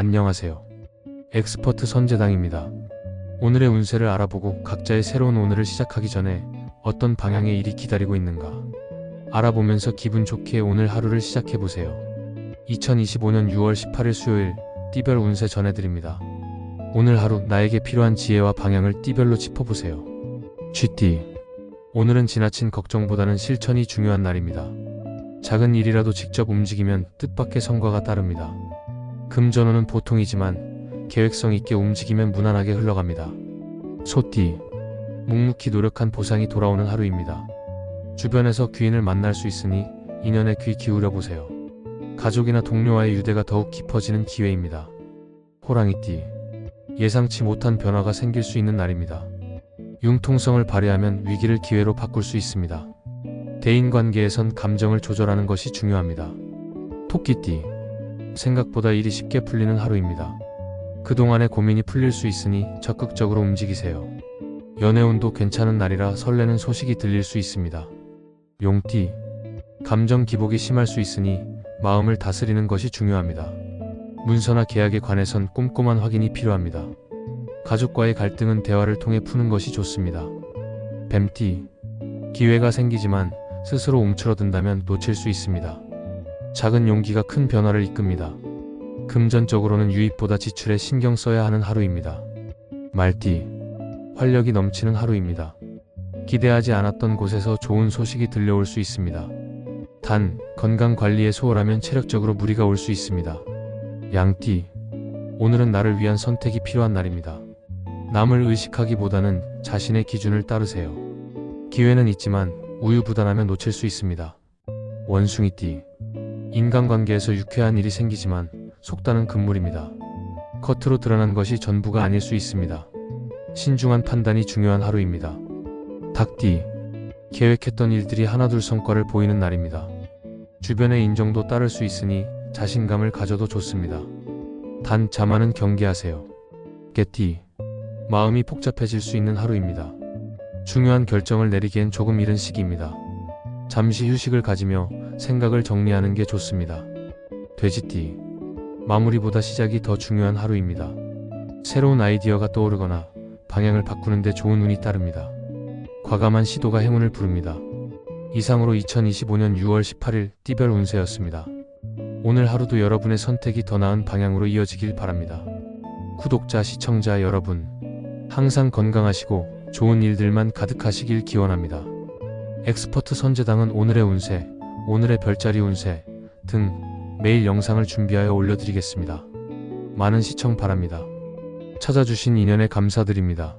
안녕하세요. 엑스퍼트 선재당입니다. 오늘의 운세를 알아보고 각자의 새로운 오늘을 시작하기 전에 어떤 방향의 일이 기다리고 있는가 알아보면서 기분 좋게 오늘 하루를 시작해 보세요. 2025년 6월 18일 수요일 띠별 운세 전해드립니다. 오늘 하루 나에게 필요한 지혜와 방향을 띠별로 짚어보세요. 쥐띠 오늘은 지나친 걱정보다는 실천이 중요한 날입니다. 작은 일이라도 직접 움직이면 뜻밖의 성과가 따릅니다. 금전운은 보통이지만 계획성 있게 움직이면 무난하게 흘러갑니다. 소띠 묵묵히 노력한 보상이 돌아오는 하루입니다. 주변에서 귀인을 만날 수 있으니 인연에 귀 기울여 보세요. 가족이나 동료와의 유대가 더욱 깊어지는 기회입니다. 호랑이띠 예상치 못한 변화가 생길 수 있는 날입니다. 융통성을 발휘하면 위기를 기회로 바꿀 수 있습니다. 대인 관계에선 감정을 조절하는 것이 중요합니다. 토끼띠 생각보다 일이 쉽게 풀리는 하루입니다. 그동안의 고민이 풀릴 수 있으니 적극적으로 움직이세요. 연애운도 괜찮은 날이라 설레는 소식이 들릴 수 있습니다. 용띠 감정 기복이 심할 수 있으니 마음을 다스리는 것이 중요합니다. 문서나 계약에 관해선 꼼꼼한 확인이 필요합니다. 가족과의 갈등은 대화를 통해 푸는 것이 좋습니다. 뱀띠 기회가 생기지만 스스로 움츠러든다면 놓칠 수 있습니다. 작은 용기가 큰 변화를 이끕니다. 금전적으로는 유입보다 지출에 신경 써야 하는 하루입니다. 말띠 활력이 넘치는 하루입니다. 기대하지 않았던 곳에서 좋은 소식이 들려올 수 있습니다. 단, 건강 관리에 소홀하면 체력적으로 무리가 올 수 있습니다. 양띠 오늘은 나를 위한 선택이 필요한 날입니다. 남을 의식하기보다는 자신의 기준을 따르세요. 기회는 있지만 우유부단하면 놓칠 수 있습니다. 원숭이띠 인간관계에서 유쾌한 일이 생기지만 속단은 금물입니다. 겉으로 드러난 것이 전부가 아닐 수 있습니다. 신중한 판단이 중요한 하루입니다. 닭띠 계획했던 일들이 하나둘 성과를 보이는 날입니다. 주변의 인정도 따를 수 있으니 자신감을 가져도 좋습니다. 단 자만은 경계하세요. 개띠 마음이 복잡해질 수 있는 하루입니다. 중요한 결정을 내리기엔 조금 이른 시기입니다. 잠시 휴식을 가지며 생각을 정리하는 게 좋습니다. 돼지띠 마무리보다 시작이 더 중요한 하루입니다. 새로운 아이디어가 떠오르거나 방향을 바꾸는데 좋은 운이 따릅니다. 과감한 시도가 행운을 부릅니다. 이상으로 2025년 6월 18일 띠별 운세였습니다. 오늘 하루도 여러분의 선택이 더 나은 방향으로 이어지길 바랍니다. 구독자, 시청자 여러분, 항상 건강하시고 좋은 일들만 가득하시길 기원합니다. 엑스퍼트 선재당은 오늘의 운세, 오늘의 별자리 운세 등 매일 영상을 준비하여 올려드리겠습니다. 많은 시청 바랍니다. 찾아주신 인연에 감사드립니다.